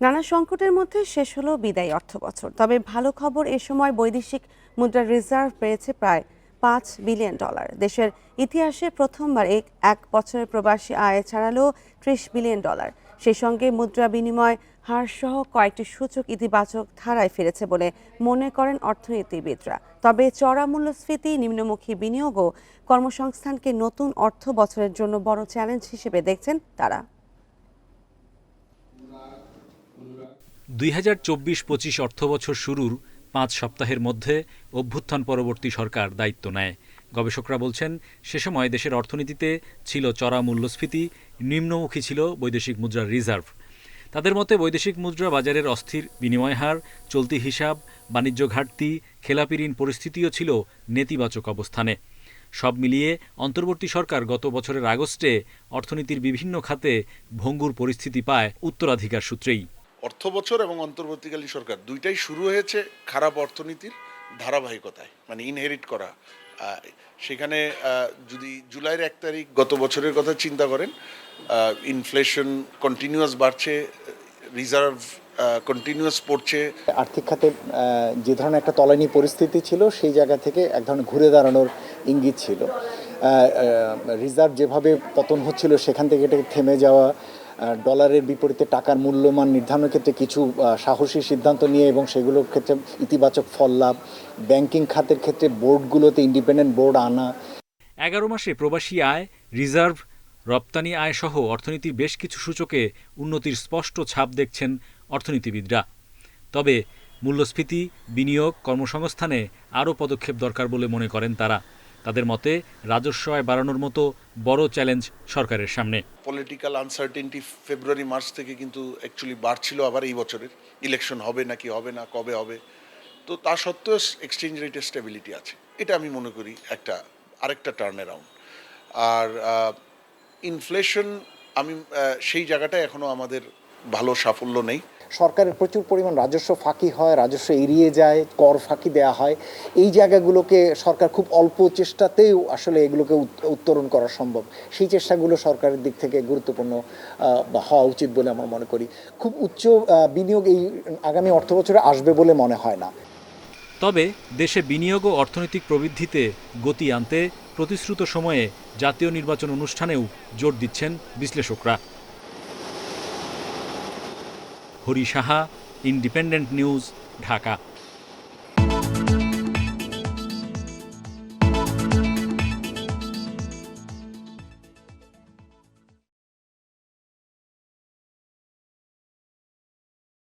নানা সংকটের মধ্যে শেষ হলো বিদায়ী অর্থ বছর। তবে ভালো খবর এ সময় বৈদেশিক মুদ্রার রিজার্ভ বেড়েছে প্রায় পাঁচ বিলিয়ন ডলার। দেশের ইতিহাসে প্রথমবার এক এক বছরের প্রবাসী আয় ছাড়ালো ত্রিশ বিলিয়ন ডলার। সেই সঙ্গে মুদ্রা বিনিময় হার সহ কয়েকটি সূচক ইতিবাচক ধারায় ফিরেছে বলে মনে করেন অর্থনীতিবিদরা। তবে চড়া মূল্যস্ফীতি, নিম্নমুখী বিনিয়োগ ও কর্মসংস্থানকে নতুন অর্থ বছরের জন্য বড় চ্যালেঞ্জ হিসেবে দেখছেন তারা। দুই হাজার চব্বিশ পঁচিশ অর্থবছর শুরুর পাঁচ সপ্তাহের মধ্যে অভ্যুত্থান পরবর্তী সরকার দায়িত্ব নেয়। গবেষকরা বলছেন, সে সময় দেশের অর্থনীতিতে ছিল চড়া মূল্যস্ফীতি, নিম্নমুখী ছিল বৈদেশিক মুদ্রার রিজার্ভ। তাদের মতে, বৈদেশিক মুদ্রা বাজারের অস্থির বিনিময় হার, চলতি হিসাব, বাণিজ্য ঘাটতি, খেলাপি ঋণ পরিস্থিতিও ছিল নেতিবাচক অবস্থানে। সব মিলিয়ে অন্তর্বর্তী সরকার গত বছরের আগস্টে অর্থনীতির বিভিন্ন খাতে ভঙ্গুর পরিস্থিতি পায় উত্তরাধিকার সূত্রেই অর্থ বছর এবং অন্তর্বর্তীকালীন সরকার। দুইটাই শুরু হয়েছে খারাপ অর্থনীতির ধারাবাহিকতায় মানে ইনহেরিট করা। সেখানে যদি জুলাইয়ের এক তারিখ গত বছরের কথা চিন্তা করেন ইনফ্লেশন কন্টিনিউয়াস বাড়ছে রিজার্ভ কন্টিনিউয়াস পড়ছে। আর্থিক খাতে যে ধরনের একটা তলানি পরিস্থিতি ছিল, সেই জায়গা থেকে এক ধরনের ঘুরে দাঁড়ানোর ইঙ্গিত ছিল। রিজার্ভ যেভাবে পতন হচ্ছিল, সেখান থেকে এটাকে থেমে যাওয়া ডলারের বিপরীতে টাকার মূল্যমান নির্ধারণের ক্ষেত্রে কিছু সাহসী সিদ্ধান্ত নিয়ে এবং সেগুলোর ক্ষেত্রে ইতিবাচক ফল লাভ। ব্যাংকিং খাতের ক্ষেত্রে বোর্ডগুলোতে ইন্ডিপেন্ডেন্ট বোর্ড আনা। এগারো মাসে প্রবাসী আয়, রিজার্ভ, রপ্তানি আয় সহ অর্থনীতির বেশ কিছু সূচকে উন্নতির স্পষ্ট ছাপ দেখছেন অর্থনীতিবিদরা। তবে মূল্যস্ফীতি, বিনিয়োগ, কর্মসংস্থানে আরও পদক্ষেপ দরকার বলে মনে করেন তারা। তাদের মতে রাজস্ব আয় বাড়ানোর মতো বড় চ্যালেঞ্জ সরকারের সামনে। পলিটিক্যাল আনসার্টেনটি ফেব্রুয়ারি মার্চ থেকে কিন্তু অ্যাকচুয়ালি বাড়ছিল আবার এই বছরের। ইলেকশন হবে নাকি হবে না, কবে হবে? তো তা সত্ত্বেও এক্সচেঞ্জ রেটের স্টেবিলিটি আছে। এটা আমি মনে করি একটা, আরেকটা টার্ন অ্যারাউন্ড আর ইনফ্লেশন আমি সেই জায়গাটায় এখনও আমাদের ভালো সাফল্য নেই। সরকারের প্রচুর পরিমাণ রাজস্ব ফাঁকি হয়, রাজস্ব এড়িয়ে যায়, কর ফাঁকি দেওয়া হয়। এই জায়গাগুলোকে সরকার খুব অল্প চেষ্টাতেও আসলে এগুলোকে উত্তরণ করা সম্ভব। সেই চেষ্টাগুলো সরকারের দিক থেকে গুরুত্বপূর্ণ হওয়া উচিত বলে আমরা মনে করি। খুব উচ্চ বিনিয়োগ এই আগামী অর্থ বছরে আসবে বলে মনে হয় না। তবে দেশে বিনিয়োগ ও অর্থনৈতিক প্রবৃদ্ধিতে গতি আনতে প্রতিশ্রুত সময়ে জাতীয় নির্বাচন অনুষ্ঠানেও জোর দিচ্ছেন বিশ্লেষকরা। Hari Saha independent news Dhaka